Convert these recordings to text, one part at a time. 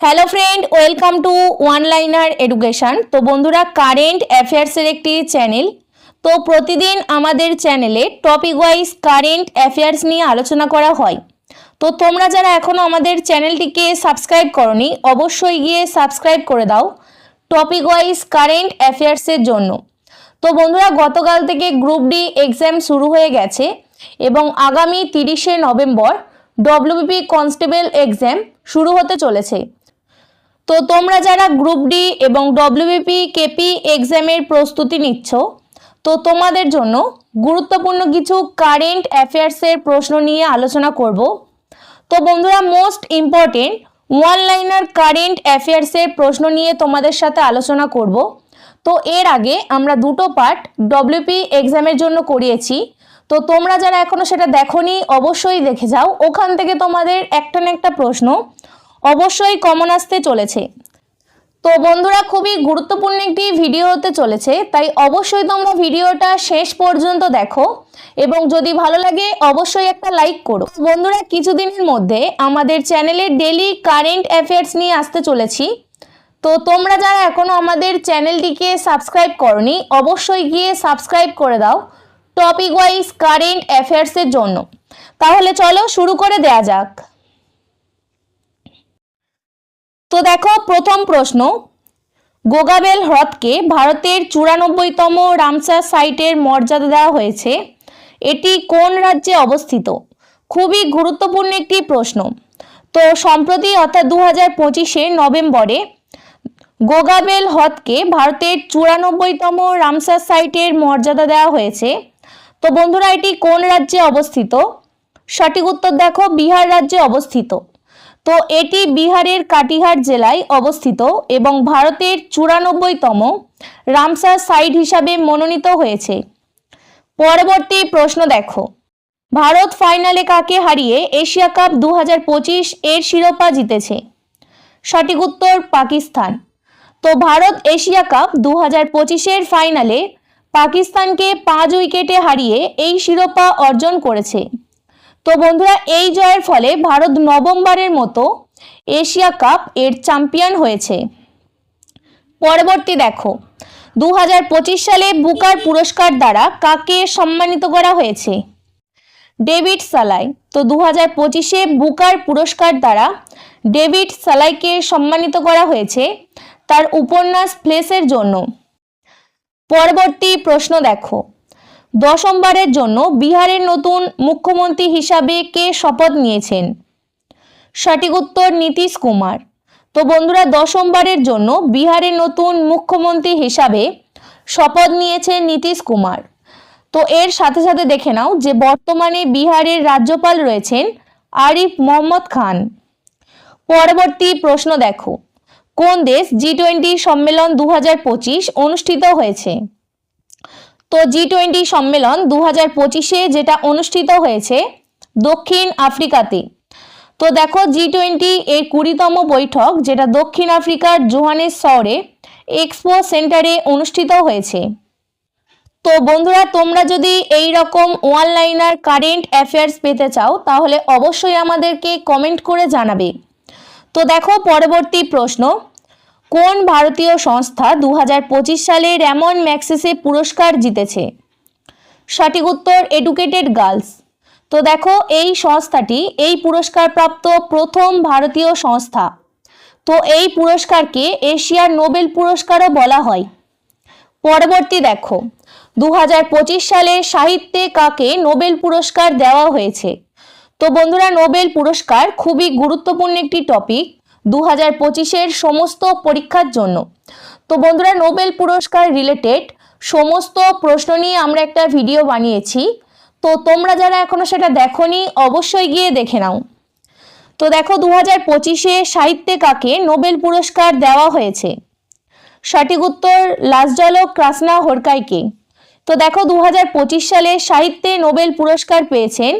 Hello friend welcome to one liner education তো বন্ধুরা current অ্যাফেয়ার্সের একটি চ্যানেল তো প্রতিদিন আমাদের চ্যানেলে টপিক ওয়াইজ কারেন্ট অ্যাফেয়ার্স নিয়ে আলোচনা করা হয়। তো তোমরা যারা এখনও আমাদের চ্যানেলটিকে সাবস্ক্রাইব করনি, অবশ্যই গিয়ে সাবস্ক্রাইব করে দাও টপিক ওয়াইজ কারেন্ট অ্যাফেয়ার্সের জন্য। তো বন্ধুরা, গতকাল থেকে গ্রুপ ডি এক্সাম শুরু হয়ে গেছে এবং আগামী তিরিশে নভেম্বর ডব্লিউবিপি কনস্টেবল এক্সাম শুরু হতে চলেছে। তো তোমরা যারা গ্রুপ ডি এবং ডব্লিউবিপি কেপি এক্সামের প্রস্তুতি নিচ্ছ, তো তোমাদের জন্য গুরুত্বপূর্ণ কিছু কারেন্ট অ্যাফেয়ার্সের প্রশ্ন নিয়ে আলোচনা করব। তো বন্ধুরা most important one liner current অ্যাফেয়ার্সের প্রশ্ন নিয়ে তোমাদের সাথে আলোচনা করব। তো এর আগে আমরা দুটো পার্ট ডব্লিউপি এক্সামের জন্য করিয়েছি। তো তোমরা যারা এখনও সেটা দেখোনি, অবশ্যই দেখে যাও। ওখান থেকে তোমাদের একটা না একটা প্রশ্ন অবশ্যই কমন আসতে চলেছে। তো বন্ধুরা, খুবই গুরুত্বপূর্ণ একটি ভিডিও হতে চলেছে, তাই অবশ্যই তোমরা ভিডিওটা শেষ পর্যন্ত দেখো এবং যদি ভালো লাগে, অবশ্যই একটা লাইক করো। বন্ধুরা, কিছুদিনের মধ্যে আমাদের চ্যানেলে ডেলি কারেন্ট অ্যাফেয়ার্স নিয়ে আসতে চলেছি। তো তোমরা যারা এখনও আমাদের চ্যানেলটিকে সাবস্ক্রাইব করনি, অবশ্যই গিয়ে সাবস্ক্রাইব করে দাও টপিক ওয়াইজ কারেন্ট অ্যাফেয়ার্সের জন্য। তাহলে চলো শুরু করে দেয়া যাক। তো দেখো, প্রথম প্রশ্ন। গোগাবেল হ্রদকে ভারতের চুরানব্বইতম রামসার সাইটের মর্যাদা দেওয়া হয়েছে। এটি কোন রাজ্যে অবস্থিত? খুবই গুরুত্বপূর্ণ একটি প্রশ্ন। তো সম্প্রতি অর্থাৎ দু হাজার পঁচিশে নভেম্বরে গোগাবেল হ্রদকে ভারতের চুরানব্বইতম রামসার সাইটের মর্যাদা দেওয়া হয়েছে। তো বন্ধুরা, এটি কোন রাজ্যে অবস্থিত? সঠিক উত্তর দেখো, বিহার রাজ্যে অবস্থিত। তো এটি বিহারের কাটিহার জেলায় অবস্থিত এবং ভারতের চুরানব্বইতম রামসার সাইট হিসাবে মনোনীত হয়েছে। পরবর্তী প্রশ্ন দেখো। ভারত ফাইনালে কাকে হারিয়ে এশিয়া কাপ দু হাজার পঁচিশ এর শিরোপা জিতেছে? সঠিক উত্তর, পাকিস্তান। তো ভারত এশিয়া কাপ দু হাজার পঁচিশের ফাইনালে পাকিস্তানকে পাঁচ উইকেটে হারিয়ে এই শিরোপা অর্জন করেছে। তো বন্ধুরা, এই জয়ের ফলে ভারত নবমবারের মতো এশিয়া কাপ এর চ্যাম্পিয়ন হয়েছে। পরবর্তী দেখো দু হাজার পঁচিশ সালে বুকার পুরস্কার দ্বারা কাকে সম্মানিত করা হয়েছে? David Salai. তো দু হাজার পঁচিশে বুকার পুরস্কার দ্বারা ডেভিড সালাইকে সম্মানিত করা হয়েছে তার উপন্যাস প্লেসের জন্য। পরবর্তী প্রশ্ন দেখো দশমবারের জন্য বিহারের নতুন মুখ্যমন্ত্রী হিসাবে কে শপথ নিয়েছেন? সঠিক উত্তর নীতিশ কুমার। তো বন্ধুরা, দশমবারের জন্য বিহারের নতুন মুখ্যমন্ত্রী হিসাবে শপথ নিয়েছেন নীতিশ কুমার। তো এর সাথে সাথে দেখে নাও যে বর্তমানে বিহারের রাজ্যপাল রয়েছেন আরিফ মোহাম্মদ খান। পরবর্তী প্রশ্ন দেখো। কোন দেশ জি টোয়েন্টি সম্মেলন দু হাজার পঁচিশ অনুষ্ঠিত হয়েছে? তো জি টোয়েন্টি সম্মেলন দু হাজার পঁচিশে যেটা অনুষ্ঠিত হয়েছে দক্ষিণ আফ্রিকাতে। তো দেখো জি টোয়েন্টি এর কুড়িতম বৈঠক, যেটা দক্ষিণ আফ্রিকার জোহানেস শহরে এক্সপো সেন্টারে অনুষ্ঠিত হয়েছে। তো বন্ধুরা, তোমরা যদি এই রকম লাইনার কারেন্ট অ্যাফেয়ার্স পেতে চাও, তাহলে অবশ্যই আমাদেরকে কমেন্ট করে জানাবে। তো দেখো পরবর্তী প্রশ্ন কোন ভারতীয় সংস্থা দু হাজার পঁচিশ সালে র্যামন ম্যাক্সেসে পুরস্কার জিতেছে? সঠিক উত্তর এডুকেটেড গার্লস তো দেখো, এই সংস্থাটি, এই পুরস্কারপ্রাপ্ত প্রথম ভারতীয় সংস্থা। তো এই পুরস্কারকে এশিয়ার নোবেল পুরস্কারও বলা হয়। পরবর্তী দেখো দু হাজার পঁচিশ সালে সাহিত্যে কাকে নোবেল পুরস্কার দেওয়া হয়েছে? তো বন্ধুরা, নোবেল পুরস্কার খুবই গুরুত্বপূর্ণ একটি টপিক দু হাজার পঁচিশের সমস্ত পরীক্ষার জন্য। তো বন্ধুরা, নোবেল পুরস্কার রিলেটেড সমস্ত প্রশ্ন নিয়ে আমরা একটা ভিডিও বানিয়েছি। তো তোমরা যারা এখনও সেটা দেখোনি, অবশ্যই গিয়ে দেখে নাও। তো দেখো দু হাজার পঁচিশে সাহিত্যে কাকে নোবেল পুরস্কার দেওয়া হয়েছে? সঠিক উত্তর লাসজল ক্রাসনা হোরকাইকে। তো দেখো দু হাজার পঁচিশ সালে সাহিত্যে নোবেল পুরস্কার পেয়েছেন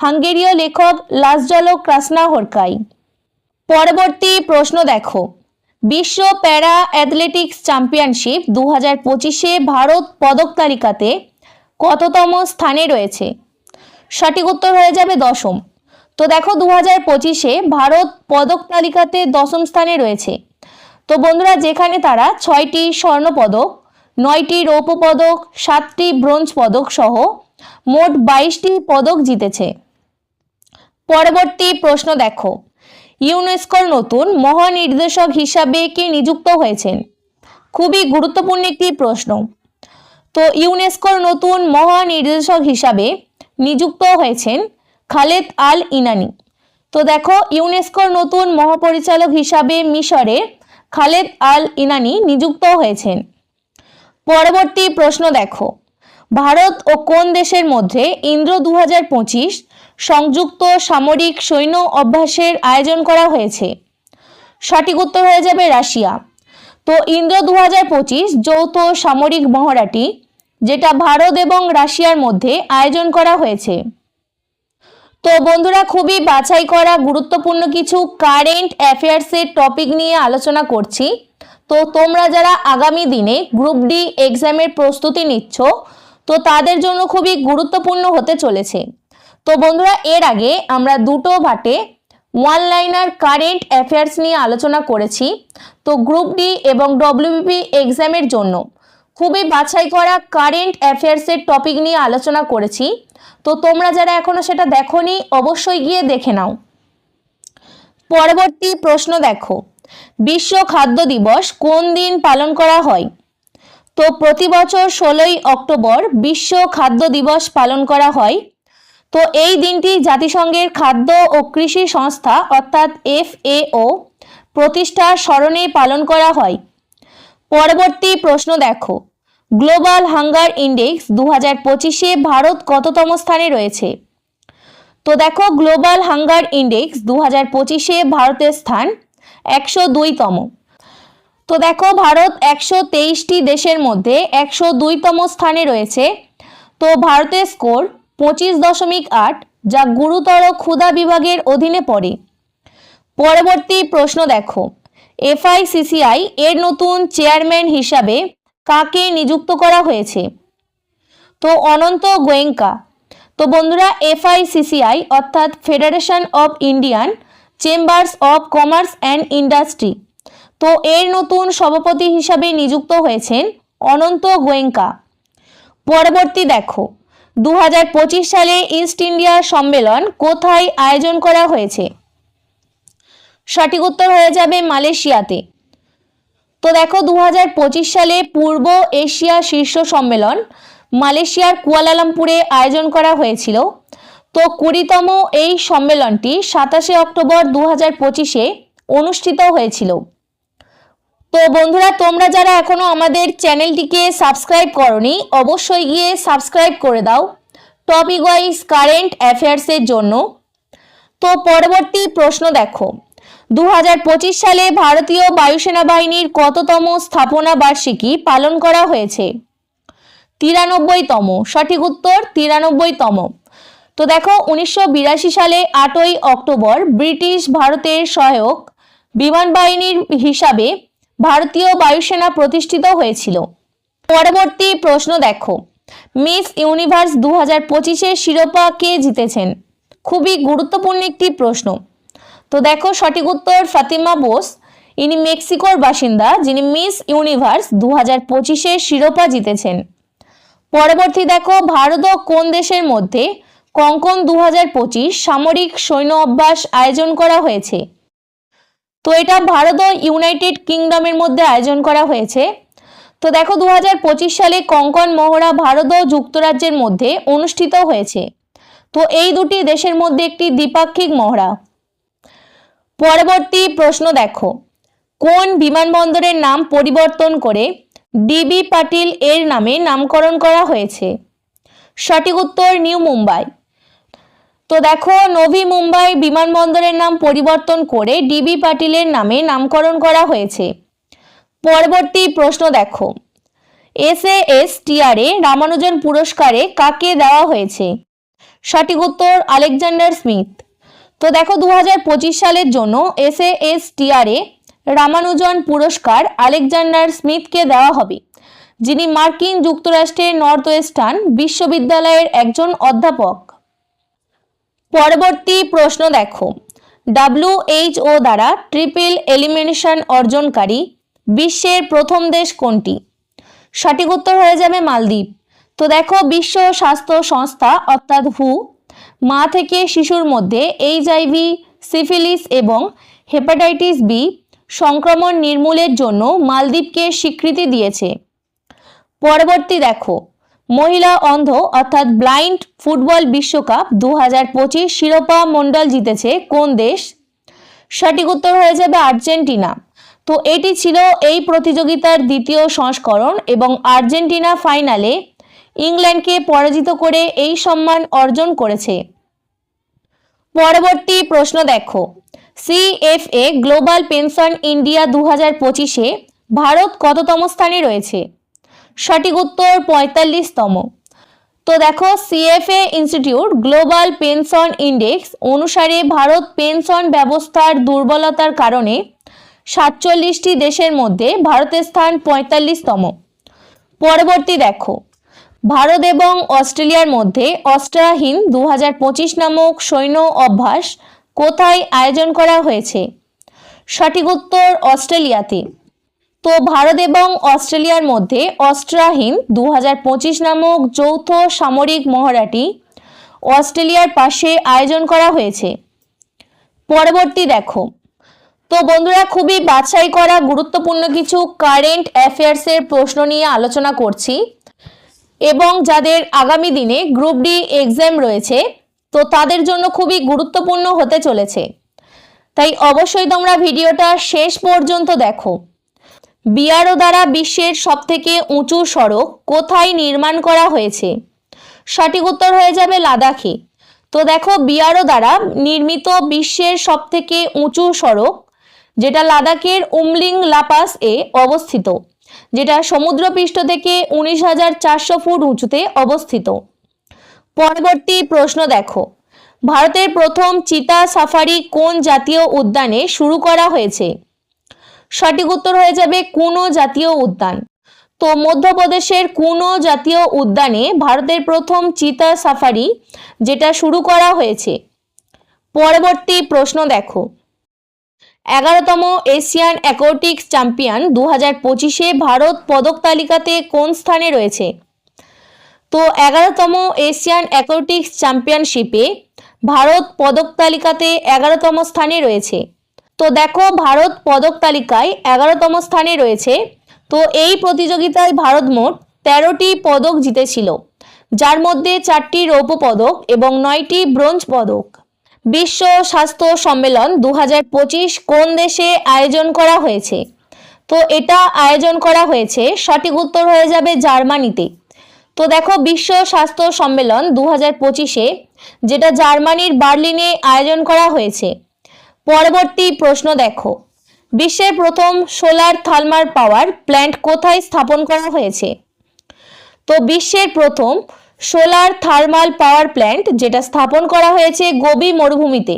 হাঙ্গেরীয় লেখক লাসজল ক্রাসনা হোরকাই। পরবর্তী প্রশ্ন দেখো। বিশ্ব প্যারা অ্যাথলেটিক্স চ্যাম্পিয়নশিপ দু হাজার পঁচিশে ভারত পদক তালিকাতে কততম স্থানে রয়েছে? সঠিক উত্তর হয়ে যাবে দশম। তো দেখো দু হাজার পঁচিশে ভারত পদক তালিকাতে দশম স্থানে রয়েছে। তো বন্ধুরা, যেখানে তারা ছয়টি স্বর্ণ পদক, নয়টি রৌপ্য পদক, সাতটি ব্রোঞ্জ পদক সহ মোট বাইশটি পদক জিতেছে। পরবর্তী প্রশ্ন দেখো। ইউনেস্কোর নতুন মহানির্দেশক হিসাবে কে নিযুক্ত হয়েছেন? খুবই গুরুত্বপূর্ণ একটি প্রশ্ন। তো ইউনেস্কোর নতুন মহানির্দেশক হিসাবে নিযুক্ত হয়েছেন খালেদ আল ইনানি। তো দেখো, ইউনেস্কোর নতুন মহাপরিচালক হিসাবে মিশরে খালেদ আল ইনানি নিযুক্ত হয়েছেন। পরবর্তী প্রশ্ন দেখো, ভারত ও কোন দেশের মধ্যে ইন্দ্র দু হাজার পঁচিশ সংযুক্ত সামরিক সৈন্য অভ্যাসের আয়োজন করা হয়েছে। সঠিক উত্তর হয়ে যাবে রাশিয়া। তো ইন্দ্র দু হাজার পঁচিশ যৌথ সামরিক মহড়াটি, যেটা ভারত এবং রাশিয়ার মধ্যে আয়োজন করা হয়েছে। তো বন্ধুরা, খুবই বাছাই করা গুরুত্বপূর্ণ কিছু কারেন্ট অ্যাফেয়ার্সের টপিক নিয়ে আলোচনা করছি। তো তোমরা যারা আগামী দিনে গ্রুপ ডি এক্সামের প্রস্তুতি নিচ্ছ, তো তাদের জন্য খুবই গুরুত্বপূর্ণ হতে চলেছে। তো বন্ধুরা, এর আগে আমরা দুটো ভাটে ওয়ান লাইনার কারেন্ট অ্যাফেয়ার্স নিয়ে আলোচনা করেছি। তো গ্রুপ ডি এবং ডব্লিউবিপি এক্সামের জন্য খুবই বাছাই করা কারেন্ট অ্যাফেয়ার্সের টপিক নিয়ে আলোচনা করেছি। তো তোমরা যারা এখনও সেটা দেখোনি, অবশ্যই গিয়ে দেখে নাও। পরবর্তী প্রশ্ন দেখো, বিশ্ব খাদ্য দিবস কোন দিন পালন করা হয়? তো প্রতি বছর ষোলোই অক্টোবর বিশ্ব খাদ্য দিবস পালন করা হয়। তো এই দিনটি জাতিসংঘের খাদ্য ও কৃষি সংস্থা, অর্থাৎ এফএও, প্রতিষ্ঠার স্মরণে পালন করা হয়। পরবর্তী প্রশ্ন দেখো। গ্লোবাল হাঙ্গার ইন্ডেক্স দু হাজার পঁচিশে ভারত কততম স্থানে রয়েছে? তো দেখো, গ্লোবাল হাঙ্গার ইন্ডেক্স দু হাজার পঁচিশে ভারতের স্থান একশো দুইতম। তো দেখো, ভারত একশো তেইশটি দেশের মধ্যে একশো দুইতম স্থানে রয়েছে। তো ভারতের স্কোর পঁচিশ দশমিক আট, যা গুরুতর ক্ষুধা বিভাগের অধীনে পড়ে। পরবর্তী প্রশ্ন দেখো। এফআইসিসিআই এর নতুন চেয়ারম্যান হিসাবে কাকে নিযুক্ত করা হয়েছে? তো অনন্ত গোয়েঙ্কা। তো বন্ধুরা, এফআইসিসিআই অর্থাৎ federation of Indian chambers of commerce and industry তো এর নতুন সভাপতি হিসাবে নিযুক্ত হয়েছেন অনন্ত গোয়েঙ্কা। পরবর্তী দেখো। দু হাজার পঁচিশ সালে ইস্ট ইন্ডিয়া সম্মেলন কোথায় আয়োজন করা হয়েছে? সঠিক উত্তর হয়ে যাবে মালয়েশিয়াতে। তো দেখো দু হাজার পঁচিশ সালে পূর্ব এশিয়া শীর্ষ সম্মেলন মালয়েশিয়ার কুয়ালালামপুরে আয়োজন করা হয়েছিল। তো কুড়িতম এই সম্মেলনটি সাতাশে অক্টোবর দু হাজার পঁচিশে অনুষ্ঠিত হয়েছিল। তো বন্ধুরা, তোমরা যারা এখনও আমাদের চ্যানেলটিকে সাবস্ক্রাইব করনি, অবশ্যই গিয়ে সাবস্ক্রাইব করে দাও। টপিক ওয়াইজ কারেন্ট অ্যাফেয়ার্সের জন্য। তো পরবর্তী প্রশ্ন দেখো। দু হাজার পঁচিশ সালে ভারতীয় বায়ুসেনা বাহিনীর কততম স্থাপনা বার্ষিকী পালন করা হয়েছে? তিরানব্বইতম। সঠিক উত্তর তিরানব্বইতম। তো দেখো, উনিশশো বিরাশি সালে আটই অক্টোবর ব্রিটিশ ভারতের সহায়ক বিমান বাহিনীর হিসাবে ভারতীয় বায়ুসেনা প্রতিষ্ঠিত হয়েছিল। পরবর্তী প্রশ্ন দেখো। মিস ইউনিভার্স দু হাজার পঁচিশের শিরোপা কে জিতেছেন? খুবই গুরুত্বপূর্ণ একটি প্রশ্ন। তো দেখো সঠিক উত্তর ফাতিমা বোস, ইনি মেক্সিকোর বাসিন্দা, যিনি মিস ইউনিভার্স দু হাজার পঁচিশের শিরোপা জিতেছেন। পরবর্তী দেখো, ভারত কোন দেশের মধ্যে কঙ্কন দু হাজার পঁচিশ সামরিক সৈন্য অভ্যাস আয়োজন করা হয়েছে? তো এটা ভারত ও ইউনাইটেড কিংডমের মধ্যে আয়োজন করা হয়েছে। তো দেখো দু হাজার পঁচিশ সালে কঙ্কন মহড়া ভারত ও যুক্তরাজ্যের মধ্যে অনুষ্ঠিত হয়েছে। তো এই দুটি দেশের মধ্যে একটি দ্বিপাক্ষিক মহড়া। পরবর্তী প্রশ্ন দেখো, কোন বিমানবন্দরের নাম পরিবর্তন করে ডিবি পাটিল এর নামে নামকরণ করা হয়েছে? সঠিক উত্তর নিউ মুম্বাই। তো দেখো নভি মুম্বাই বিমানবন্দরের নাম পরিবর্তন করে ডিবি পাটিলের নামে নামকরণ করা হয়েছে। পরবর্তী প্রশ্ন দেখো। এস এস টিআরএ রামানুজন পুরস্কারে কাকে দেওয়া হয়েছে? সঠিক উত্তর আলেকজান্ডার স্মিথ। তো দেখো দু হাজার পঁচিশ সালের জন্য S A S TRA Ramanujan পুরস্কার আলেকজান্ডার স্মিথকে দেওয়া হবে, যিনি মার্কিন যুক্তরাষ্ট্রের নর্থ ওয়েস্টার্ন বিশ্ববিদ্যালয়ের একজন অধ্যাপক। পরবর্তী প্রশ্ন দেখো। ডাব্লিউএইচও দ্বারা ট্রিপল এলিমিনেশন অর্জনকারী বিশ্বের প্রথম দেশ কোনটি? সঠিক উত্তর হয়ে যাবে মালদ্বীপ। তো দেখো, বিশ্ব স্বাস্থ্য সংস্থা, অর্থাৎ হু মা থেকে শিশুর মধ্যে এইচআইভি সিফিলিস এবং হেপাটাইটিস বি সংক্রমণ নির্মূলের জন্য মালদ্বীপকে স্বীকৃতি দিয়েছে। পরবর্তী দেখো মহিলা অন্ধ, অর্থাৎ ব্লাইন্ড ফুটবল বিশ্বকাপ দু হাজার পঁচিশ শিরোপা মণ্ডল জিতেছে কোন দেশ? সঠিক উত্তর হয়ে যাবে আর্জেন্টিনা। তো এটি ছিল এই প্রতিযোগিতার দ্বিতীয় সংস্করণ এবং আর্জেন্টিনা ফাইনালে ইংল্যান্ডকে পরাজিত করে এই সম্মান অর্জন করেছে। পরবর্তী প্রশ্ন দেখো। সিএফএ গ্লোবাল পেনশন ইন্ডিয়া দু হাজার পঁচিশে ভারত কততম স্থানে রয়েছে? সঠিক উত্তর পঁয়তাল্লিশতম। তো দেখো CFA institute global pension index অনুসারে ভারত পেনশন ব্যবস্থার দুর্বলতার কারণে সাতচল্লিশটি দেশের মধ্যে ভারতের স্থান পঁয়তাল্লিশতম। পরবর্তী দেখো, ভারত এবং অস্ট্রেলিয়ার মধ্যে অস্ট্রাহীন দু হাজার পঁচিশ নামক সৈন্য অভ্যাস কোথায় আয়োজন করা হয়েছে? সঠিক উত্তর অস্ট্রেলিয়াতে। তো ভারত এবং অস্ট্রেলিয়ার মধ্যে অস্ট্রাহীন দু হাজার পঁচিশ নামক যৌথ সামরিক মহড়াটি অস্ট্রেলিয়ার পাশে আয়োজন করা হয়েছে। পরবর্তী দেখো। তো বন্ধুরা, খুবই বাছাই করা গুরুত্বপূর্ণ কিছু কারেন্ট অ্যাফেয়ার্সের প্রশ্ন নিয়ে আলোচনা করছি এবং যাদের আগামী দিনে গ্রুপ ডি এক্সাম রয়েছে, তো তাদের জন্য খুবই গুরুত্বপূর্ণ হতে চলেছে। তাই অবশ্যই তোমরা ভিডিওটা শেষ পর্যন্ত দেখো। বিআরও দ্বারা বিশ্বের সবথেকে উঁচু সড়ক কোথায় নির্মাণ করা হয়েছে? সঠিক উত্তর হয়ে যাবে লাদাখে। তো দেখো, বিআরও দ্বারা নির্মিত বিশ্বের সবথেকে উঁচু সড়ক, যেটা লাদাখের উমলিং লাপাস এ অবস্থিত, যেটা সমুদ্রপৃষ্ঠ থেকে উনিশ হাজার চারশো ফুট উঁচুতে অবস্থিত। পরবর্তী প্রশ্ন দেখো, ভারতের প্রথম চিতা সাফারি কোন জাতীয় উদ্যানে শুরু করা হয়েছে? সঠিক উত্তর হয়ে যাবে কুনো জাতীয় উদ্যান। তো মধ্যপ্রদেশের কুনো জাতীয় উদ্যানে ভারতের প্রথম চিতা সাফারি যেটা শুরু করা হয়েছে। পরবর্তী প্রশ্ন দেখো। এগারোতম এশিয়ান অ্যাকোটিক্স চ্যাম্পিয়ন দু হাজার পঁচিশে ভারত পদক তালিকাতে কোন স্থানে রয়েছে? তো এগারোতম এশিয়ান অ্যাকোটিক্স চ্যাম্পিয়নশিপে ভারত পদক তালিকাতে এগারোতম স্থানে রয়েছে। তো দেখো ভারত পদক তালিকায় এগারোতম স্থানে রয়েছে। তো এই প্রতিযোগিতায় ভারত মোট তেরোটি পদক জিতেছিল। যার মধ্যে চারটি রৌপ্য পদক এবং নয়টি ব্রোঞ্জ পদক। বিশ্ব স্বাস্থ্য সম্মেলন দু হাজার পঁচিশ কোন দেশে আয়োজন করা হয়েছে? তো এটা আয়োজন করা হয়েছে, সঠিক উত্তর হয়ে যাবে জার্মানিতে। তো দেখো বিশ্ব স্বাস্থ্য সম্মেলন দু হাজার পঁচিশে, যেটা জার্মানির বার্লিনে আয়োজন করা হয়েছে। পরবর্তী প্রশ্ন দেখো। বিশ্বের প্রথম সোলার থার্মাল পাওয়ার প্ল্যান্ট কোথায় স্থাপন করা হয়েছে? তো বিশ্বের প্রথম সোলার থার্মাল পাওয়ার প্ল্যান্ট যেটা স্থাপন করা হয়েছে গোবি মরুভূমিতে।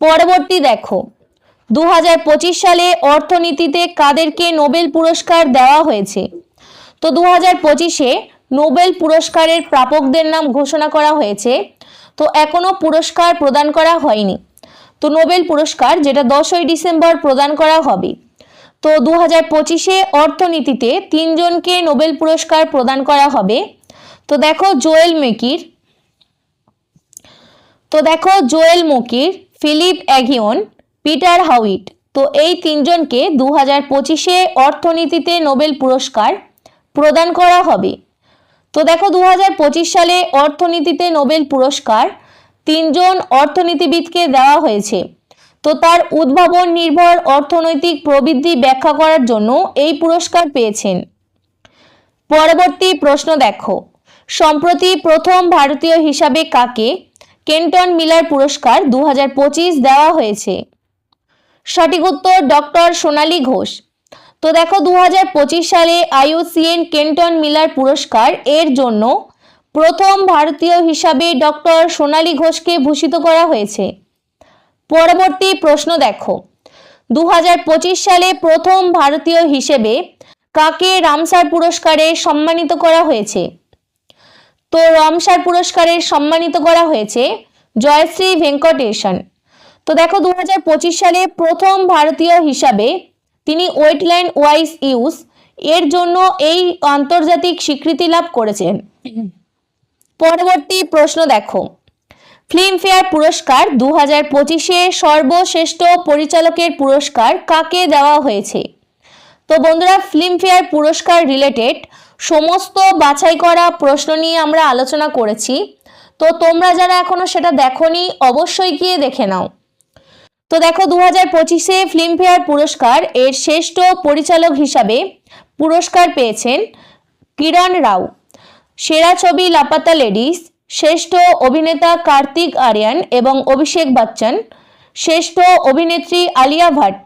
পরবর্তী দেখো দু হাজার পঁচিশ সালে অর্থনীতিতে কাদেরকে নোবেল পুরস্কার দেওয়া হয়েছে? তো দু হাজার পঁচিশে নোবেল পুরস্কারের প্রাপকদের নাম ঘোষণা করা হয়েছে। তো এখনও পুরস্কার প্রদান করা হয়নি। তো নোবেল পুরস্কার যেটা দশই ডিসেম্বর প্রদান করা হবে। তো দু হাজার পঁচিশে অর্থনীতিতে তিনজনকে নোবেল পুরস্কার প্রদান করা হবে। তো দেখো জোয়েল মেকির, তো দেখো Joel Mokyr, Philippe Aghion Peter Howitt. তো এই তিনজনকে দু হাজার পঁচিশে অর্থনীতিতে নোবেল পুরস্কার প্রদান করা হবে। তো দেখো দু হাজার পঁচিশ সালে অর্থনীতিতে নোবেল পুরস্কার তিনজন অর্থনীতিবিদকে দেওয়া হয়েছে। তো তার উদ্ভাবন নির্ভর অর্থনৈতিক প্রবৃদ্ধি ব্যাখ্যা করার জন্য এই পুরস্কার পেয়েছেন। পরবর্তী প্রশ্ন দেখো। সম্প্রতি প্রথম ভারতীয় হিসাবে কাকে কেন্টন মিলার পুরস্কার দু হাজার পঁচিশ দেওয়া হয়েছে? সঠিক উত্তর ডক্টর সোনালী ঘোষ। তো দেখো দু হাজার পঁচিশ সালে আইউসিএন কেন্টন মিলার পুরস্কার এর জন্য প্রথম ভারতীয় হিসাবে ডক্টর সোনালী ঘোষকে ভূষিত করা হয়েছে। পরবর্তী প্রশ্ন দেখো। দু হাজার পঁচিশ সালে প্রথম ভারতীয় হিসেবে কাকে রামসার পুরস্কারে সম্মানিত করা হয়েছে? তো রামসার পুরস্কারে সম্মানিত করা হয়েছে জয়শ্রী ভেঙ্কটেশন। তো দেখো দু হাজার পঁচিশ সালে প্রথম ভারতীয় হিসাবে তিনি ওয়েটল্যান্ড ওয়াইস ইউজ এর জন্য এই আন্তর্জাতিক স্বীকৃতি লাভ করেছেন। পরবর্তী প্রশ্ন দেখো। ফিল্মফেয়ার পুরস্কার দু হাজার পঁচিশে সর্বশ্রেষ্ঠ পরিচালকের পুরস্কার কাকে দেওয়া হয়েছে? তো বন্ধুরা, ফিল্মফেয়ার পুরস্কার রিলেটেড সমস্ত বাছাই করা প্রশ্ন নিয়ে আমরা আলোচনা করেছি। তো তোমরা যারা এখনও সেটা দেখোনি, অবশ্যই গিয়ে দেখে নাও। তো দেখো দু হাজার পঁচিশে ফিল্মফেয়ার পুরস্কার এর শ্রেষ্ঠ পরিচালক হিসাবে পুরস্কার পেয়েছেন কিরণ রাও সেরা ছবি লাপাতা লেডিস, শ্রেষ্ঠ অভিনেতা কার্তিক আরিয়ান এবং অভিষেক বচ্চন, শ্রেষ্ঠ অভিনেত্রী আলিয়া ভাট।